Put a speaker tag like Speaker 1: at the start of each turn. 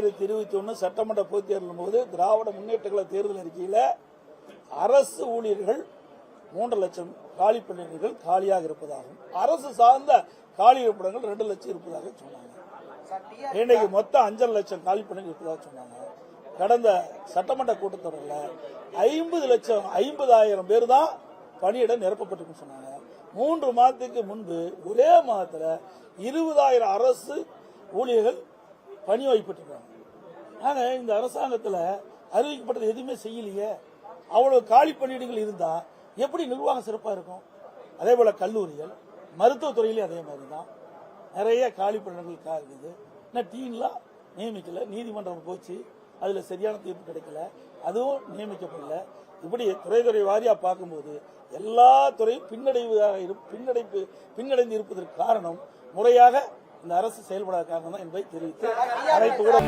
Speaker 1: ரெண்டாயிரத்தி இருபத்தி ஒன்று சட்டமன்ற பொதுத் தேர்தலும் போது திராவிட முன்னேற்ற கழக தேர்தல் அறிக்கையில் அரசு ஊழியர்கள் மூன்று லட்சம் காலி பணியிடங்கள் காலியாக இருப்பதாகும் அரசு சார்ந்த காலி இருப்பிடங்கள் ரெண்டு லட்சம் இருப்பதாக சொன்னாங்க. இன்னைக்கு மொத்தம் அஞ்சரை லட்சம் காலி பணிகள் இருப்பதாக சொன்னாங்க. கடந்த சட்டமன்ற கூட்டத்தொடரில் ஐம்பது லட்சம் ஐம்பதாயிரம் பேர் தான் பணியிடம் நிரப்பப்பட்டிருக்குன்னு சொன்னாங்க. மூன்று மாதத்துக்கு முன்பு ஒரே மாதத்தில் இருபதாயிரம் அரசு ஊழியர்கள் பணி வைப்பட்டிருக்காங்க நாங்கள் இந்த அரசாங்கத்தில் அறிவிக்கப்பட்டது எதுவுமே செய்யலையே. அவ்வளோ காலி பணியிடங்கள் இருந்தால் எப்படி நிர்வாகம் சிறப்பாக இருக்கும்? அதே போல் கல்லூரிகள் மருத்துவத்துறையிலையும் அதே மாதிரி தான் நிறைய காலி பணியிடங்கள் கா- இருக்குது. இன்னும் டீன்லாம் நியமிக்கலை. நீதிமன்றம் போச்சு. அதில் சரியான தீர்ப்பு கிடைக்கல. அதுவும் நியமிக்கப்படல. இப்படி துறை துறை வாரியாக பார்க்கும்போது எல்லா துறையும் பின்னடைவாக இரு- பின்னடைப்பு பின்னடைந்து இருப்பதற்கு காரணம் முறையாக இந்த அரசு செயல்படாத காரணம் தான் என்பதை தெரிவித்து அனைத்து கூட